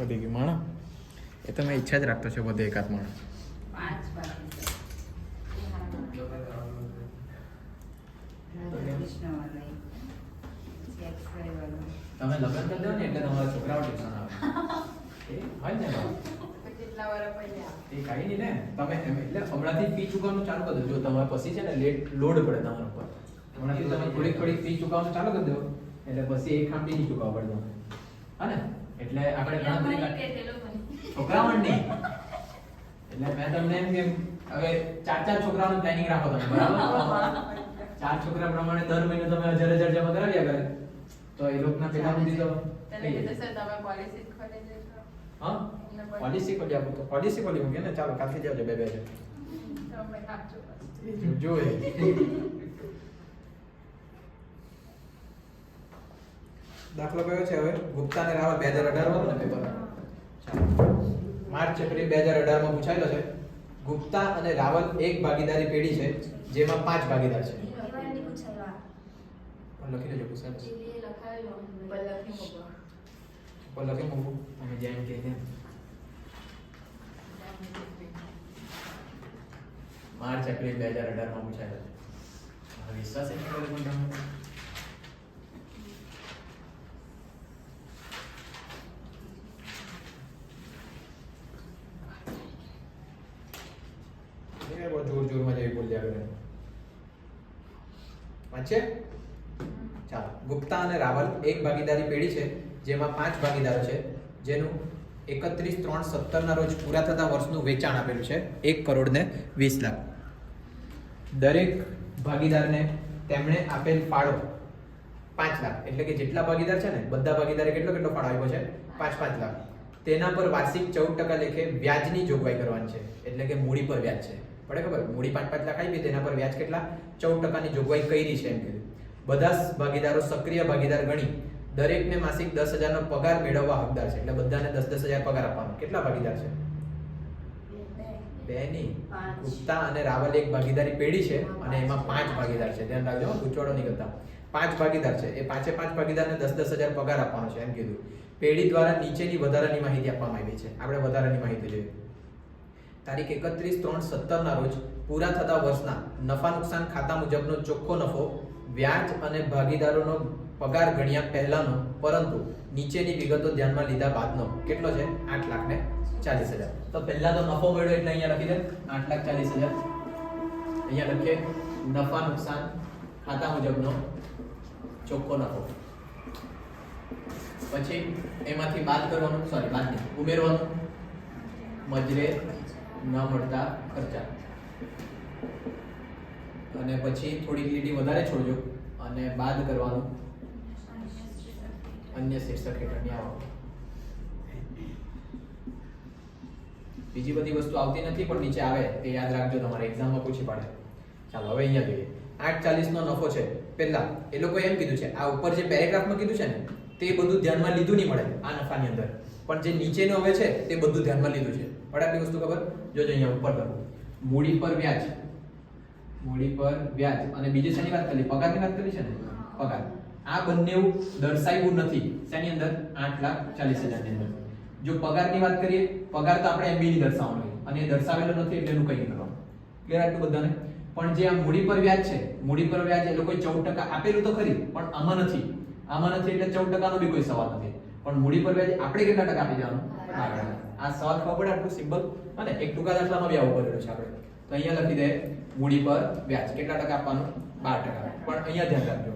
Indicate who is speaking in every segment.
Speaker 1: વધી ગયું? માણો એ તો મેં ઈચ્છા જ રાખતો છે બધે એકાદ માણો. તમે લગ્ન કરી દો ને એટલે તમારા છોકરાઓ ટ્યુશન આવે. ને એ કાંઈ નહીં ને. તમે એટલે હમણાંથી ફી ચૂકવવાનું ચાલુ કરી દો જો તમારે પછી છે ને લેટ લોડ પડે તમારા ઉપર. હમણાંથી તમે થોડીક થોડીક ફી ચૂકવવાનું ચાલુ કરી દો એટલે પછી એક ખામટી નહીં ચૂકવવા પડે તમારે. હા ને? એટલે આપણે ગણતરી છોકરાઓની એટલે મેં તમને એમ કે હવે ચાર ચાર છોકરાઓનું પ્લાનિંગ રાખો તમે બરાબર? ચાર છોકરા પ્રમાણે દર મહિને તમે હજાર હજાર જમા કરાવ્યા કરે તો એ લોકોના પેલા સુધી તો પોલિસી ખોલી આપો તો. પોલિસી ખોલી મૂકીએ ને? ચાલો કાફી જાવજો બે બે જોઈએ જો દાખલો કયો છે હવે? ગુપ્તા અને રાવલ બે હજાર અઢારમાં ને પેપર. માર્ચ એપ્રિલ બે હજાર અઢારમાં પૂછાયેલો છે. ગુપ્તા અને રાવલ એક ભાગીદારી પેઢી છે જેમાં પાંચ ભાગીદાર છે. લખી લેજો પૂછાય લખી મૂકું. અમે જેમ કે માર્ચ એપ્રિલ બે હજાર અઢારમાં પૂછાયેલો છે. વિશ્વાસ કરે પણ તમે એ બહુ જોર જોરમાં જેવી બોલ્યા કરે વાંચે ચાલો ગુપ્તા અને રાવલ એક ભાગીદારી પેઢી છે, જેમાં પાંચ ભાગીદારો છે, જેનું એકત્રીસ, ત્રણ, સત્તરના રોજ પૂરા થતા વર્ષનું વેચાણ આપેલું છે, એક કરોડને વીસ લાખ. દરેક ભાગીદારને તેમણે આપેલ ફાળો પાંચ લાખ. એટલે કે જેટલા ભાગીદાર છે ને, બધા ભાગીદારે કેટલો કેટલો ફાળો આપ્યો છે? પાંચ પાંચ લાખ. તેના પર વાર્ષિક ચૌદ ટકા લેખે વ્યાજની જોગવાઈ કરવાની છે. એટલે કે મૂડી પર વ્યાજ છે. પડે ખબર? મૂડી પાંચ પાંચ લાખ આપી, તેના પર વ્યાજ કેટલા? ચૌદ ટકાની જોગવાઈ કરી છે એમ કીધું બધા ભાગીદારો સક્રિય ભાગીદાર ગણી દરેકને માસિક દસ હજારનો પગાર મેળવવા હકદાર છે. એટલે બધાને દસ દસ હજાર પગાર આપવાનો. કેટલા ભાગીદાર છે? બે નહીં
Speaker 2: પાંચ.
Speaker 1: ગુપ્તા અને રાવલ એક ભાગીદારી પેઢી છે અને એમાં પાંચ ભાગીદાર છે. ધ્યાન રાખજો ગૂંચવાડો નહીં કરતા. પાંચ ભાગીદાર છે. એ પાંચે પાંચ ભાગીદારને દસ દસ હજાર પગાર આપવાનો છે. એમ કીધું. પેઢી દ્વારા નીચેની વધારાની માહિતી આપવામાં આવી છે. આપણે વધારાની માહિતી જોઈએ. તારીખ એકત્રીસ ત્રણ સત્તરના રોજ પૂરા થતા વર્ષના નફા નુકસાન ખાતા મુજબનો ચોખ્ખો નફો વ્યાજ અને ભાગીદારોનો પગાર ગણ્યા પહેલાનો, પરંતુ નીચેની વિગતો ધ્યાનમાં લીધા બાદનો. કેટલો છે? આઠ લાખ ને ચાલીસ હજાર. તો પહેલા તો નફો મળ્યો એટલે અહીંયા લખી દે. આઠ લાખ ચાલીસ હજાર. અહીંયા લખીએ. નફા નુકસાન ખાતા મુજબનો ચોખ્ખો નફો. પછી એમાંથી બાદ કરવાનું સોરી બાદ નહીં, ઉમેરવાનું. મજરે ન મળતા ખર્ચા. અને પછી થોડીક લીટી વધારે છોડજો અને બાદ કરવાનું. અન્ય શીર્ષક હેઠળની આવક. બીજી બધી વસ્તુ આવતી નથી, પણ નીચે આવે તે યાદ રાખજો, તમારે એક્ઝામમાં પૂછી પાડે. ચાલો, હવે અહીંયા જોઈએ. આઠ ચાલીસ નો નફો છે. પહેલા, એ લોકો એમ કીધું છે, આ ઉપર જે પેરેગ્રાફમાં કીધું છે ને, તે બધું ધ્યાનમાં લીધું નહીં મળે, આ નફાની અંદર. પણ જે નીચેનું હવે છે, તે બધું ધ્યાનમાં લીધું છે. પણ આટલી વસ્તુ ખબર? જોજો અહીંયા ઉપર પર મૂડી પર વ્યાજ. મૂડી પર વ્યાજ અને બીજી શેની વાત કરી પગારની વાત કરી છે ને? પગાર. આ બંને દર્શાવ્યું નથી. શેની અંદર? આઠ લાખ ચાલીસ હજારની અંદર. જો પગારની વાત કરીએ, પગાર તો આપણે એમબી ની દર્શાવવાનો અને એ દર્શાવેલો નથી એટલે એનું કંઈ કરવાનું. ક્લિયર આટલું બધાને? પણ જે આ મૂડી પર વ્યાજ છે, મૂડી પર વ્યાજ એ લોકોએ ચૌદ ટકા આપેલું તો ખરી, પણ આમાં નથી. આમાં નથી એટલે ચૌદ ટકાનો બી કોઈ સવાલ નથી. પણ મૂડી પર વ્યાજ આપણે કેટલા ટકા આપી જવાનું આ સવાલ ખબર પડે આટલું સિમ્પલ? અને એક ટૂંકા દાખલાનો બી આવું કરેલો છે આપણે. તો અહીંયા લખી દે, મૂડી પર વ્યાજ. કેટલા ટકા આપવાનું? બાર ટકા. પણ અહીંયા ધ્યાન રાખજો.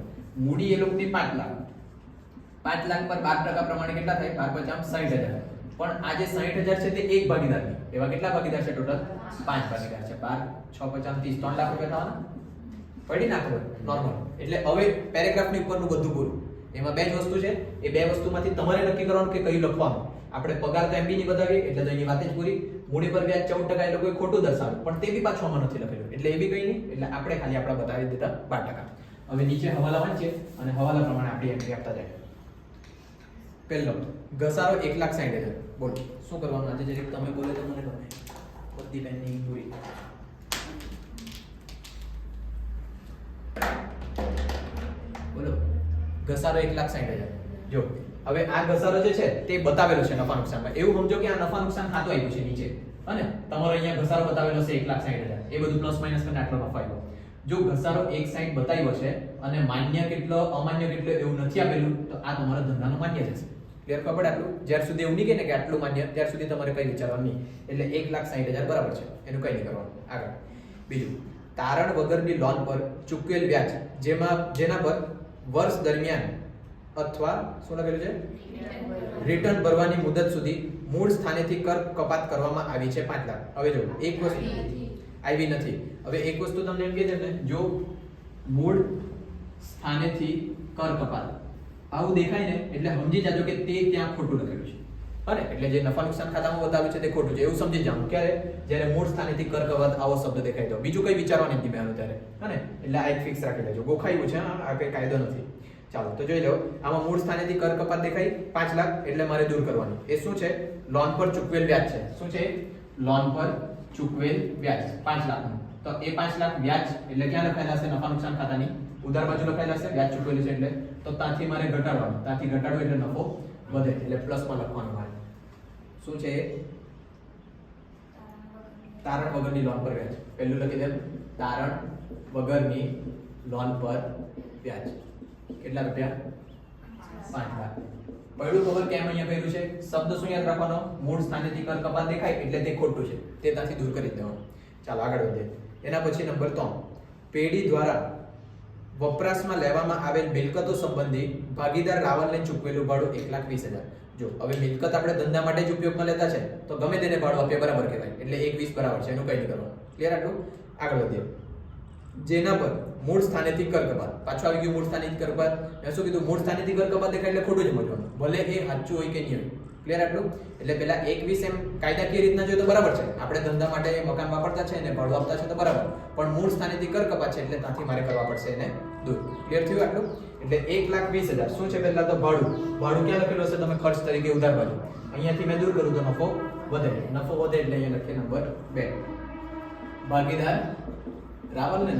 Speaker 1: મૂડી એ લોકોની પાંચ લાખ. પાંચ લાખ પર બાર ટકા પ્રમાણે કેટલા થાય? બાર પચાસ સાઠ હજાર. પણ આ જે સાઠ હજાર છે તે એક ભાગીદારની એવા કેટલા ભાગીદાર છે ટોટલ? પાંચ ભાગીદાર છે. બાર, છ પચાસ ત્રીસ. ત્રણ લાખ રૂપિયા થવાના? પડી નાખો નોર્મલ એટલે હવે પેરેગ્રાફની ઉપરનું બધું પૂરું એમાં બે જ વસ્તુ છે. એ બે વસ્તુમાંથી તમારે નક્કી કરવાનું કે કયું લખવાનું. આપણે પગાર તો એમબી નહીં બતાવીએ, એટલે તો એની વાત જ પૂરી. મૂડી પર વ્યાજ ચૌદ ટકા એ લોકોએ ખોટું દર્શાવ્યું. પણ તે બી પાછું આમાં નથી લખેલું. એટલે એ બી કઈ નહીં. એટલે આપણે ખાલી આપણા બતાવી દીધા બાર ટકા. હવે નીચે હવાલા વાંચીએ અને હવાલા પ્રમાણે આપણી એન્ટ્રી આપતા જાય. પહેલો, ઘસારો એક લાખ સાઈઠ હજાર. બોલો, શું કરવાનું આજે જરીક તમે બોલે તો મને ગમે. બધી બેનની પૂરી. બોલો, ઘસારો એક લાખ સાઈઠ હજાર. જો, હવે આ ઘસારો જે છે, તે બતાવેલો છે નફા નુકસાનમાં. એવું સમજો કે આ નફા નુકસાન ખાતું આવ્યું છે નીચે. અને તમારો અહીંયા ઘસારો બતાવેલો છે એક લાખ સાઠ હજાર. એ બધું પ્લસ માઇનસ કરીને આટલો નફો આવ્યો. જો ઘસારો એક સાઈડ બતાવ્યો છે અને માન્ય કેટલો, અમાન્ય કેટલો એવું નથી આપેલું, તો આ તમારા ધંધાનો માન્ય જશે ક્લિયર ખબર આટલું જ્યાર સુધી એવું નહીં ને કે આટલું માન્ય, ત્યાર સુધી તમારે કઈ વિચારવાનું નહીં. એટલે એક લાખ સાઠ હજાર બરાબર છે. એનું કઈ નહીં કરવાનું. આગળ. બીજું. તારણ વગરની લોન પર ચૂકવેલ વ્યાજ, જેમાં, જેના પર વર્ષ દરમિયાન અથવા શું લખેલું છે? રિટર્ન ભરવાની મુદત સુધી મૂળ સ્થાનેથી કર કપાત કરવામાં આવી છે પાંચ લાખ. હવે જો એક વસ્તુ આવી નથી. હવે એક વસ્તુ તમને એમ કહે છે ને, જો મૂળ સ્થાનેથી કર કપાત આવું દેખાય ને, એટલે સમજી જાજો કે તે ત્યાં ખોટું લખેલું છે. અને એટલે જે નફા નુકસાન ખાતામાં બતાવ્યું છે તે ખોટું છે, એવું સમજી જાવ ક્યારે? જ્યારે મૂળ સ્થાનેથી કર કપાત આવો શબ્દ દેખાય તો. બીજું કઈ વિચારવાની નથી મેં ત્યારે. હને એટલે આ એક ફિક્સ રાખી લેજો. ગોખાયું છે આ કઈ કાયદો નથી. ચાલો, તો જોઈ લો, આમાં મૂળ સ્થાનેથી કર કપાત દેખાય, પાંચ લાખ, એટલે મારે દૂર કરવાનું. એ શું છે? લોન પર ચૂકવેલ વ્યાજ છે. શું છે? લોન પર ચૂકવેલ વ્યાજ, પાંચ લાખનું. તો એ પાંચ લાખ વ્યાજ, એટલે ક્યાં લખાયેલા હશે? નફા નુકસાન ખાતાની. ઉધાર બાજુ લખાયેલા હશે, વ્યાજ ચૂકવેલું છે એટલે. તો ત્યાંથી મારે ઘટાડવાનું. ત્યાંથી ઘટાડવું એટલે નફો વધે, એટલે પ્લસમાં લખવાનું મારે. શું છે? તારણ વગરની લોન પર વ્યાજ. પહેલું લખી દે, તારણ વગરની લોન પર વ્યાજ. કેટલા રૂપિયા? પાંચ લાખ. પહેલું ખબર કેમ અહીંયા પહેલું છે? શબ્દ શું યાદ રાખવાનો? મૂળ સ્થાનેથી કર કપાત દેખાય એટલે તે ખોટું છે. તે ત્યાંથી દૂર કરી દેવાનું. ચાલો આગળ વધે એના પછી નંબર ત્રણ. પેઢી દ્વારા વપરાશમાં લેવામાં આવેલ મિલકતો સંબંધી ભાગીદાર રાવલને ચૂકવેલું ભાડું એક લાખ વીસ હજાર. જો, હવે મિલકત આપણે ધંધા માટે જ ઉપયોગમાં લેતા છે, તો ગમે તેને ભાડું આપીએ બરાબર કહેવાય. એટલે એક વીસ બરાબર છે, એનું કંઈ નહીં કરવાનું. ક્લિયર આટલું? આગળ વધીએ. જેના પર મૂળ સ્થાનેથી કર કપાત પાછું આવી ગયું મૂળ સ્થાનેથી કર કપાત મેં શું કીધું? મૂળ સ્થાનેથી કર કપાત દેખાય એટલે ખોટું જ સમજવાનું ભલે એ સાચું હોય કે નહીં ક્લિયર આટલું? એટલે પેલા એક વીસ એમ કાયદાકીય રીતના જોઈએ તો બરાબર છે. આપણે ધંધા માટે મકાન વાપરતા છે ને ભાડું આપતા છે તો બરાબર. પણ મૂળ સ્થાનેથી કર કપાત છે એટલે ત્યાંથી મારે કરવા પડશે એને દૂર ક્લિયર થયું આટલું? એટલે એક લાખ વીસ હજાર. શું છે પહેલા તો ભાડું? ભાડું ક્યાં લખેલું હશે? તમે ખર્ચ તરીકે ઉધાર બાજુ. અહીંયાથી મેં દૂર કરું તો નફો વધે. નફો વધે એટલે અહીંયા લખીએ નંબર બે. ભાગીદાર રાવલ ને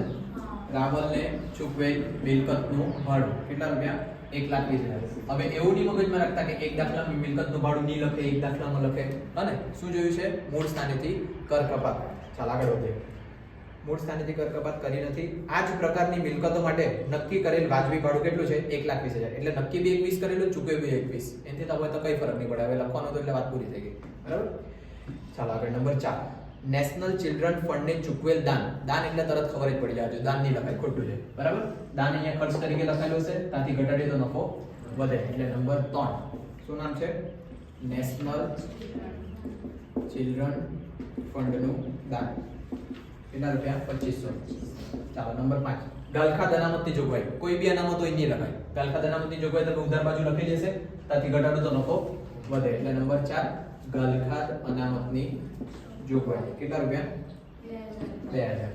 Speaker 1: રાવલને ચૂકવેલ મિલકતનું ભાડું. કેટલા રૂપિયા? એક લાખ વીસ હજાર. હવે એવું નહીં મગજમાં રાખતા કે એક દાખલામાં મિલકતનું ભાડું નહીં લખે, એક દાખલામાં લખે. અને શું જોયું છે? મૂળ સ્થાનેથી કર કપાત ચાલ, આગળ વધીએ. મૂળ સ્થાનેથી કર કપાત કરી નથી. આ જ પ્રકારની મિલકતો માટે નક્કી કરેલ વાજબી ભાડું કેટલું છે? એક લાખ વીસ હજાર. એટલે નક્કી બી એકવીસ કરેલું ચૂકવે બી એકવીસ. એનાથી તો હવે તો કઈ ફરક નહીં પડે. હવે લખવાનું તો એટલે વાત પૂરી થઈ ગઈ. બરાબર? ચાલો, આગળ. નંબર ચાર. નેશનલ ચિલ્ડ્રન ફંડને ચૂકવેલ દાન. દાન એટલે તરત ખબર જ પડી જાય દાન નહીં લખાય, ખોટું છે. બરાબર? દાન અહીંયા ખર્ચ તરીકે લખાયેલું છે, ત્યાંથી ઘટાડીએ તો નફો વધે. એટલે નંબર ત્રણ. શું નામ છે? નેશનલ ચિલ્ડ્રન ફંડનું દાન. કેટલા રૂપિયા? પચીસો. ચાલો, નંબર પાંચ. ગાલખાદ અનામતની જોગવાઈ. કોઈ બી અનામત હોય નહીં લખાય. ગાલખાદ અનામતની જોગવાઈ તમે ઉધાર બાજુ લખી જશે ત્યાંથી ઘટાડો તો નફો વધે. એટલે નંબર ચાર ગલખાત અનામતની જોગવાઈ કેટલા રૂપિયા? બે હજાર.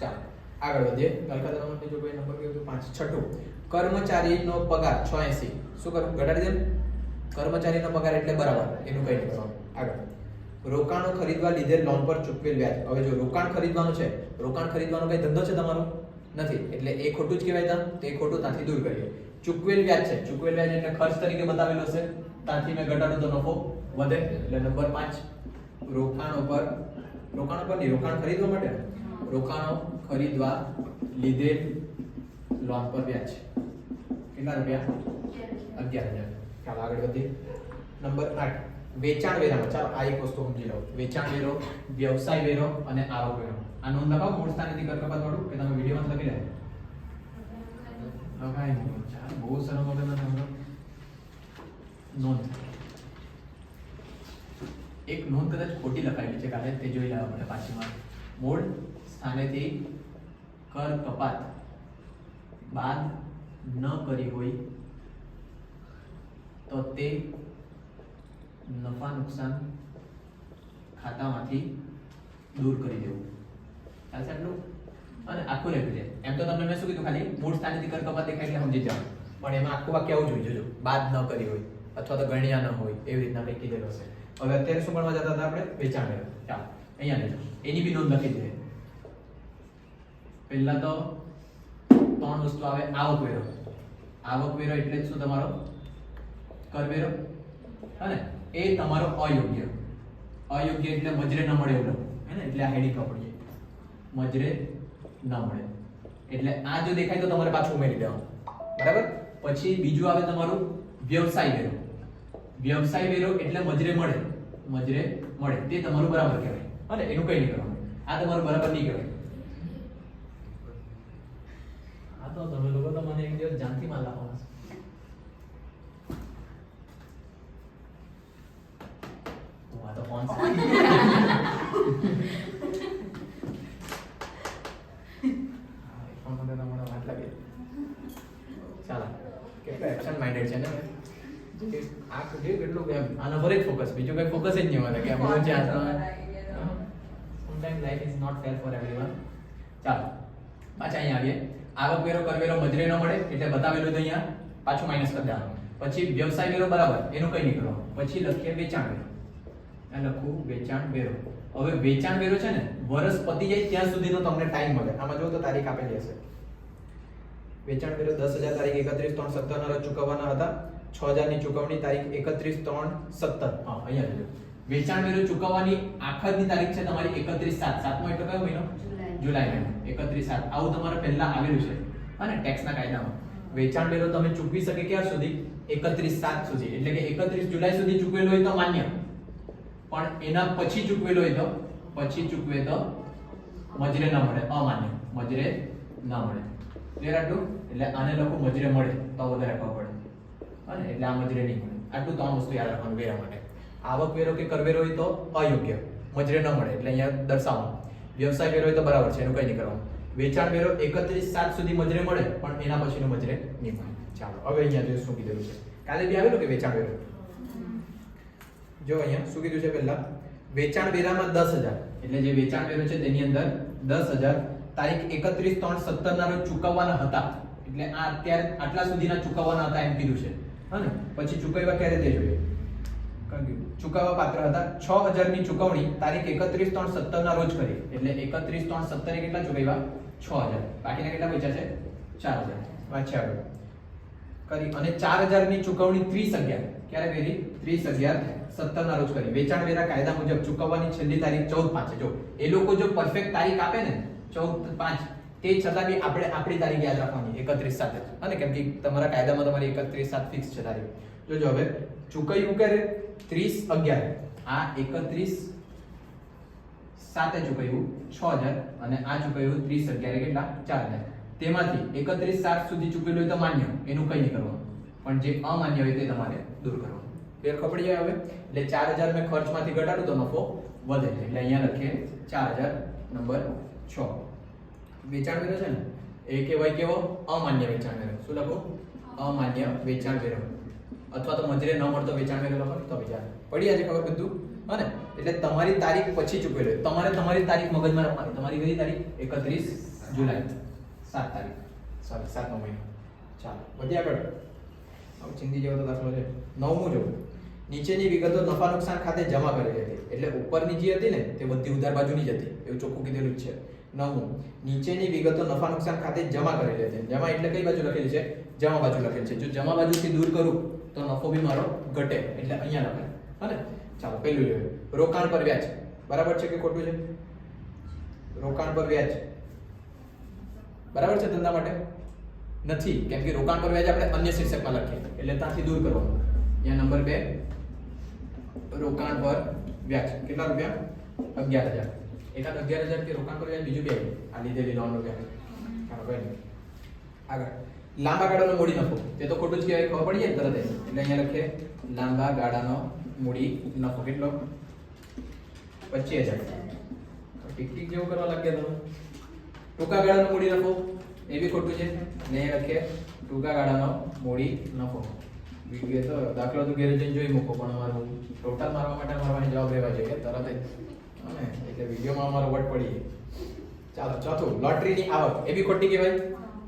Speaker 1: ચાલો આગળ વધીએ. ગાલખાદ અનામતની જોગવાઈ નંબર કેવું પાંચ છઠ્ઠું કર્મચારીનો પગાર છ એસી શું કરું? ઘટાડી દે કર્મચારીનો પગાર એટલે બરાબર. એનું કઈ નહીં કરવાનું. આગળ. રોકાણો ખરીદવા લીધેલ લોન પર ચૂકવેલ વ્યાજ. હવે જો રોકાણ ખરીદવાનું છે રોકાણ ખરીદવાનો કઈ ધંધો છે તમારો? નથી. એટલે એ ખોટું જ કહેવાય તા તો એ ખોટું ત્યાંથી દૂર કરીએ. ચૂકવેલ વ્યાજ છે. ચૂકવેલ વ્યાજ એટલે ખર્ચ તરીકે બતાવેલો છે. ત્યાંથી મેં ઘટાડું તો નફો વધે. એટલે નંબર પાંચ રોકાણો પર રોકાણો પર નહીં રોકાણ ખરીદવા માટે? રોકાણો ખરીદવા લીધે લોન પર વ્યાજ કેટલા રૂપિયા? અગિયાર હજાર. ચાલો આગળ વધીએ નંબર આઠ. વેચાણ વેરામાં. ચાલો આ એક વસ્તુ સમજી લો. વેચાણ વેરો વ્યવસાય વેરો અને આવક વેરો. આ નોંધ લખાવો મૂળ સ્થાનેથી કર કપાત વાળું કે તમે વિડીયોમાં લખી રહ્યા. ચાલ બહુ સરસ મોડેલ નોંધ. એક નોંધ કદાચ ખોટી લખાયેલી છે, કાલે તે જોઈ લેવા પડે પાછીમાં. મૂળ સ્થાનેથી કર કપાત બાદ ન કરી હોય તો તે નફા નુકસાન ખાતામાંથી દૂર કરી દેવું. ચાલશે આટલું? અને આખું લખ્યું છે. એમ તો તમને મેં શું કીધું ખાલી? મૂળ સ્થાનેથી કર કપાત દેખાય એટલે સમજી જાઓ. પણ એમાં આખું વાક્ય આવું જોઈ જોજો. બાદ ન કરી હોય, અથવા તો ગણ્યા ન હોય, એવી રીતના કંઈક કીધેલું હશે. હવે અત્યારે શું ભણવા જતા હતા આપણે? વેચાણ વ્યવહાર ચાલો, અહીંયા લેજો એની બી નોંધ લખી દે પહેલા તો ત્રણ વસ્તુ આવે, આવક વેરો. આવકવેરો એટલે જ શું તમારો? કરવેરો હે એ તમારો અયોગ્ય. અયોગ્ય એટલે મજરે ન મળે એવું. હે ને? એટલે આ હેડી પડી મજરે ન મળે. એટલે આ જો દેખાય તો તમારે પાછું ઉમેરી દેવાનું. બરાબર? પછી બીજું આવે તમારું વ્યવસાય વેરો. વ્યવસાય વેરો એટલે મજરે મળે. મજરે મળે. તે તમારું બરાબર કહેવાય. અને એનું કઈ નહીં કરવાનું. આ તમારું બરાબર નહીં કહેવાય આ તો તમે લોકો તો મને એક દિવસ જાનથી માર લાવવાના છો. તો આ તો ફોન હા, એ ફોન માટે તમારે વાત લાગે ચાલો કેટલા એક્શન માઇન્ડેડ છે ને હવે? જે આ જે કેટલું એમ આના પર જ ફોકસ બીજું કઈ ફોકસ તો sometime life is not fair for everyone ચાલો પાછા અહીંયા આવીએ. આવક વેરો કરવેરો મજરે ન મળે એટલે બતાવેલું તો અહીંયા. પાછું માઇનસ કરી દેવાનું. પછી વ્યવસાય વેરો બરાબર એનું કઈ નહીં કરવાનું પછી લખીએ વેચાણ વેરો. લખું વેચાણ વેરો. હવે વેચાણ વેરો છે ને વર્ષ પતી જાય ત્યાં સુધીનો તમને ટાઈમ મળે. આમાં જો તો તારીખ આપેલી હશે. વેચાણ વેરો દસ હજાર તારીખ એકત્રીસ ત્રણ સત્તર ના રોજ ચૂકવવાના હતા. છ હજારની ચૂકવણી તારીખ એકત્રીસ ત્રણ સત્તર. હા અહીંયા જોજો વેચાણ વેરો ચૂકવવાની આખરની તારીખ છે તમારી એકત્રીસ સાત. સાતમો એટલે કયો મહિનો.
Speaker 2: જુલાઈ.
Speaker 1: મહિનો. એકત્રીસ સાત. આવું તમારે પહેલા આવેલું છે. અને ટેક્સના કાયદામાં. વેચાણ વેરો તમે ચૂકવી શકે ક્યાં સુધી? એકત્રીસ સાત સુધી. એટલે કે એકત્રીસ જુલાઈ સુધી ચૂકવેલો હોય તો માન્ય. પણ એના પછી ચૂકવેલો હોય તો? પછી ચૂકવે તો મજરે ન મળે. અમાન્ય. મજરે ન મળે. ક્લિયર આટલું? એટલે આને લોકો મજરે મળે. તો વધારે ખબર પડે. અને એટલે આ મજરે નહીં મળે. આટલું ત્રણ વસ્તુ યાદ રાખવાનું વેરા માટે. આવક વેરો કે કરવેરો હોય તો અયોગ્ય. મજરે ન મળે, એટલે અહીંયા દર્શાવવાનું. વ્યવસાય વેરો હોય તો બરાબર છે, એનું કંઈ નહીં કરવાનું. વેચાણ વેરો એકત્રીસ સાત સુધી મજરે મળે, પણ એના પછીનું મજરે નહીં મળે. ચાલો, હવે અહીંયા જોઈએ શું કીધેલું છે. કાલે બી આવેલું કે વેચાણ વેરો? જો અહીંયા શું કીધું છે પહેલા? વેચાણ વેરામાં દસ હજાર. એટલે જે વેચાણ વેરો છે તેની અંદર દસ હજાર. તારીખ એકત્રીસ ત્રણ સત્તર ના રોજ ચૂકવવાના હતા. એટલે આ અત્યારે આટલા સુધીના ચૂકવવાના હતા એમ કીધું છે. હા ને? પછી ચૂકવ્યા ક્યારે તે જોઈએ? ચૂકવવા પાત્ર હતા. છ હજારની ચૂકવણી તારીખ એકત્રીસ ત્રણ સત્તર ના રોજ કરી. એટલે એકત્રીસ ત્રણ સત્તર કેટલા ચૂકવ્યા? છ હજાર. બાકીના કેટલા બચ્યા છે? ચાર હજાર. વાંચ્યા આગળ. કરી. અને ચાર હજારની ચૂકવણી ત્રીસ અગિયાર. ક્યારે કરી? ત્રીસ અગિયાર સત્તર ના રોજ કરી. વેચાણ વેરા કાયદા મુજબ ચૂકવવાની છેલ્લી તારીખ ચૌદ પાંચ. જો, એ લોકો જો પરફેક્ટ તારીખ આપે ને, ચૌદ પાંચ, તે છતાં બી આપણે આપણી તારીખ યાદ રાખવાની, એકત્રીસ સાથે. અને કેમ કે તમારા કાયદામાં તમારી એકત્રીસ સાત ફિક્સ છે તારીખ. જોજો હવે ચૂકવ્યું ક્યારે? ત્રીસ અગિયાર. આ એકત્રીસ સાતે ચૂકવ્યું છ હજાર અને આ ચૂકવ્યું ત્રીસ અગિયાર કેટલા? ચાર હજાર. તેમાંથી એકત્રીસ સાત સુધી ચૂકવેલું હોય તો માન્ય. એનું કંઈ નહીં કરવાનું. પણ જે અમાન્ય હોય તે તમારે દૂર કરવાનું. ફેર ખબર પડી જાય હવે? એટલે ચાર હજાર મેં ખર્ચમાંથી ઘટાડું તો નફો વધે એટલે અહીંયા લખીએ ચાર હજાર નંબર છ. વેચાણ વેરો છે ને? એ કહેવાય કેવો? અમાન્ય વેચાણ વેરો. શું લખો? અમાન્ય વેચાણ વેરો. અથવા તો મજરે ન મળતો વેચાણ વેરો લખો તો વિચાર પડી આજે ખબર બધું. હા ને એટલે તમારી તારીખ પછી ચૂકવેલો. તમારે તમારી તારીખ મગજમાં રાખવાની. તમારી કઈ તારીખ? એકત્રીસ જુલાઈ. સાત તારીખ. સોરી સાતમો મહિનો. ચાલો વધી આગળ. હવે ચિંતી જેવો તો દાખલો છે. નવમું જો નીચેની વિગતો નફા નુકસાન ખાતે જમા કરેલી હતી. એટલે ઉપરની જે હતી ને, તે બધી ઉધાર બાજુની જ હતી. એવું ચોખ્ખું કીધેલું જ છે. નવમું. નીચેની વિગતો નફા નુકસાન ખાતે જમા કરેલી હતી. જમા એટલે કઈ બાજુ લખેલી છે? જમા બાજુ લખેલી છે. જો જમા બાજુથી દૂર કરું તો નફો બી મારો ઘટે, એટલે અહીંયા લખાય. હા ને ચાલો, પહેલું જોઈએ. રોકાણ પર વ્યાજ. બરાબર છે કે ખોટું છે? રોકાણ પર વ્યાજ. બરાબર છે ધંધા માટે? નથી, કેમ કે રોકાણ પર વ્યાજ આપણે અન્ય શીર્ષકમાં લખીએ. એટલે ત્યાંથી દૂર કરવાનું અહીંયા નંબર બે. રોકાણ પર વ્યાજ. કેટલા રૂપિયા? અગિયાર હજાર. એકાદ અગિયાર હજાર કે રોકાણ પર વ્યાજ? બીજું બે. આ લીધેલી લોન રૂપિયા ચાલો કઈ નહીં આગળ. લાંબા ગાળાનો મૂડી નફો. તે તો ખોટું જ કહેવાય, ખબર પડી જાય તરત. એટલે અહીંયા લખીએ લાંબા ગાળાનો મૂડી નફો. કેટલો? પચીસ હજાર. ટીક ટીક જેવું કરવા લાગ્યા તમે. ટૂંકા ગાળાનો મૂડી નફો. એ બી ખોટું છે. ને અહીંયા લખીએ ટૂંકા ગાળાનો મૂડી નફો. વીડિયો તો દાખલો તો ઘેર જઈને જોઈ મૂકો, પણ અમારું ટોટલ મારવા માટે મારવાની જવાબ રહેવા જોઈએ, તરત જ. એટલે વિડીયોમાં અમારો વટ પડી ચાલો, ચોથું, લોટરીની આવક. એ બી ખોટી કહેવાય.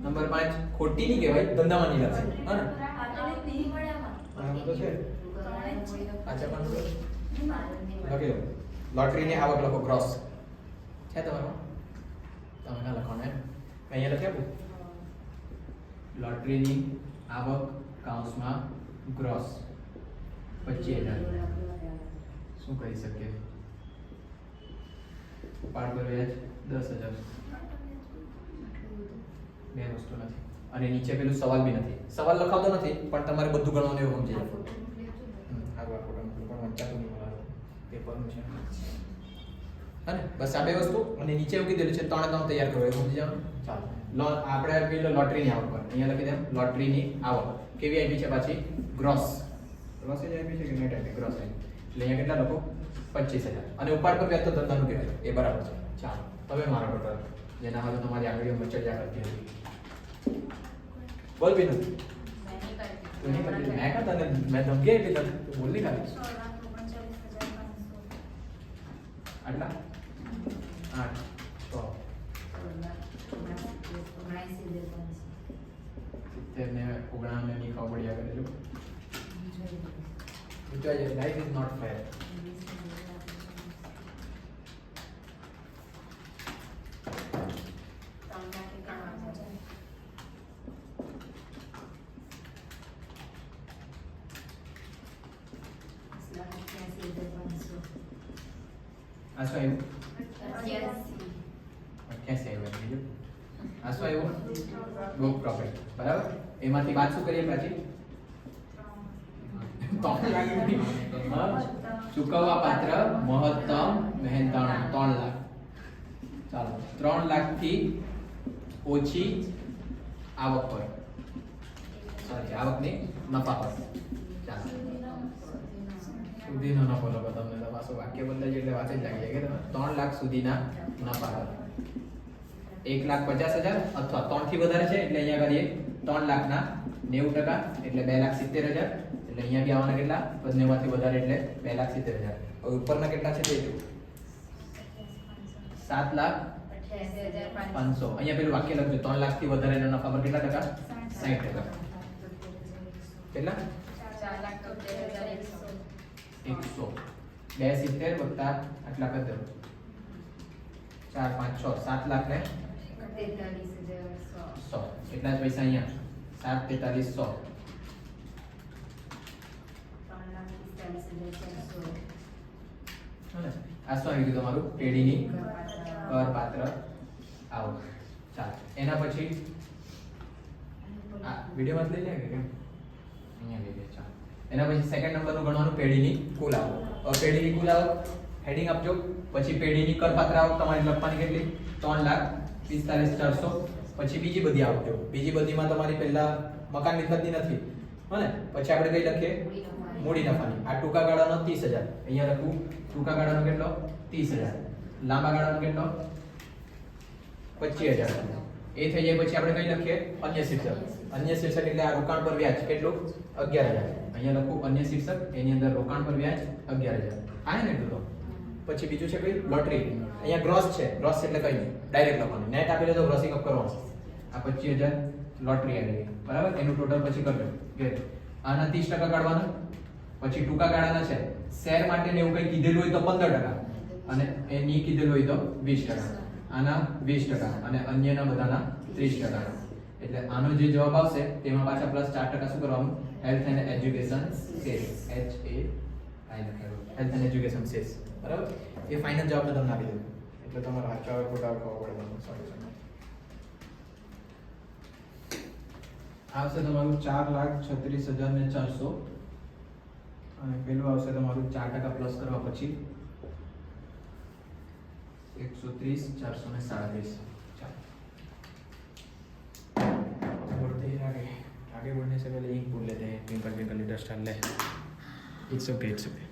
Speaker 1: નંબર પાંચ ખોટી નહીં કહેવાય ધંધામાં નહીં લાગશે હા ને? તો છે. પાછા પણ લખી લોટરીની આવક લખો ક્રોસ છે તમારો? તમે ના લખો ને. અહીંયા લખી આપું? લોટરીની આવક કાઉન્સમાં ગ્રોસ પચીસ હજાર. શું કરી શકીએ? પાડ પર વ્યાજ દસ હજાર. બે વસ્તુ નથી. અને નીચે પેલું સવાલ બી નથી. સવાલ લખાવતો નથી પણ તમારે બધું ગણવાનું એવું સમજી છે અને બસ આ બે વસ્તુ. અને નીચે એવું કીધેલું છે ત્રણે ત્રણ તૈયાર કરો. એવું સમજી જવાનું? ચાલો. આપણે પેલું લોટરીની આવક પર અહીંયા લખી દેમ લોટરીની આવક. કેવી આવી છે પાછી? ગ્રોસ ગ્રોસ જ આવી છે કે નેટ આવી? ગ્રોસ આવી. એટલે અહીંયા કેટલા લોકો? પચીસ હજાર. અને ઉપાડ પર વ્યાજ તો ધંધાનું કહેવાય. એ બરાબર છે. ચાલો. હવે મારો ટોટલ. જેના હાથે તમારી આંગળીઓ મચડિયા કરતી હતી બોલ બી નથી તું નહીં કરતી મેં કાં તને મેં ધમકી આપી તને તું બોલ નહીં ખાલી આટલા આઠ છ સિત્તેર ને ઓગણા ને ની ખબર પડ્યા કરે જો વિચારજે લાઈફ ઇઝ નોટ ફેર આ શું આવ્યું અઠ્યાસી આવ્યું બીજું આ શું આવ્યું બુક પ્રોફિટ બરાબર એમાંથી વાત શું કરીએ પ્રાચી. ચૂકવવા પાત્ર મહત્તમ મહેનતાણું ત્રણ લાખ ચાલો ત્રણ લાખથી ઓછી આવક હોય સોરી આવકની નફા હોય ચાલો સુધીનો નફો લખો તમને તો વાક્ય બદલાય એટલે વાંચે જ લાગી જાય કે ત્રણ લાખ સુધીના નફા એક લાખ પચાસ હજાર અથવા ત્રણથી વધારે છે, એટલે અહીંયા કરીએ ત્રણ લાખના નેવું ટકા, એટલે બે લાખ સિત્તેર હજાર, એટલે અહીંયા બી આવવાના કેટલા? નેવાથી વધારે, એટલે બે લાખ સિત્તેર હજાર. હવે ઉપરના કેટલા છે તે જો સાત લાખ પાંચસો. અહીંયા પેલું વાક્ય લખજો, ત્રણ લાખથી વધારે એના નફા પર કેટલા ટકા? સાઠ ટકા. કેટલા? એકસો બે સિત્તેર વત્તા આટલા કદર. ચાર પાંચ છ સાત લાખ ને સો. એટલા જ પૈસા અહીંયા. સાત તેતાલીસ સો? આ શું આવી ગયું તમારું? પેઢીની કરપાત્ર. આવો. ચાલો. એના પછી? આ વિડીયોમાં લઈ લે કે કેમ? અહીંયા લઈ લે. ચાલો. એના પછી સેકન્ડ નંબરનું ગણવાનું પેઢીની કુલ આવો પેઢીની કુલ આવો હેડિંગ આપજો. પછી પેઢીની કરપાત્ર આવો તમારી લખવાની કેટલી? ત્રણ લાખ પિસ્તાલીસ ચારસો. પછી બીજી બધી આપજો બીજી બધીમાં તમારી પહેલા મકાન મિલકતની નથી. હને? પછી આપણે કઈ લખીએ? મૂડી નફાની. આ ટૂંકા ગાળાનો ત્રીસ હજાર. અહીંયા લખવું ટૂંકા ગાળાનો કેટલો? ત્રીસ હજાર. લાંબા ગાળાનો કેટલો? પચીસ હજાર. એ થઈ જાય પછી આપણે કઈ લખીએ? અન્ય શીર્ષક. અન્ય શીર્ષક એટલે આ રોકાણ પર વ્યાજ. કેટલું? અગિયાર હજાર. અહીંયા લખો અન્ય શીર્ષક, એની અંદર રોકાણ પર વ્યાજ અગિયાર હજાર. આ ને એટલું પછી બીજું છે કઈ? લોટરી અહીંયા ગ્રોસ છે. ગ્રોસ એટલે કઈ નહીં. ડાયરેક્ટ લખવાનું. નેટ આપેલો તો ગ્રોસિંગ અપ કરવાનું. આ પચીસ હજાર લોટરી આવી બરાબર? એનું ટોટલ પછી કરજો. કે આના ત્રીસ ટકા કાઢવાના. પછી ટૂંકા ગાળાના છે. શેર માટે એવું કંઈ કીધેલું હોય તો પંદર ટકા. અને એ નહીં કીધેલું હોય તો વીસ ટકા. આના વીસ ટકા. અને અન્યના બધાના ત્રીસ ટકા. એટલે આનો જે જવાબ આવશે તેમાં પાછા પ્લસ ચાર ટકા શું કરવાનું? Health and education cess H A I લખેલું હેલ્થ એન્ડ એજ્યુકેશન સેસ બરાબર? એ ફાઇનલ જવાબ મેં તમને આપી દઉં એટલે તમારે સાચા હોય ખોટા હોય ખબર પડે સોલ્યુશન આવશે તમારું ચાર લાખ છત્રીસ હજાર ને ચારસો. અને પેલું આવશે તમારું ચાર ટકા પ્લસ કરવા પછી. એકસો ત્રીસ ચારસો ને સાડત્રીસ. आगे बढ़ने से पहले यही बोल लेते हैं ट्विंकल ट्विंकल लिटिल स्टार ले इट्स ओके इट्स ओके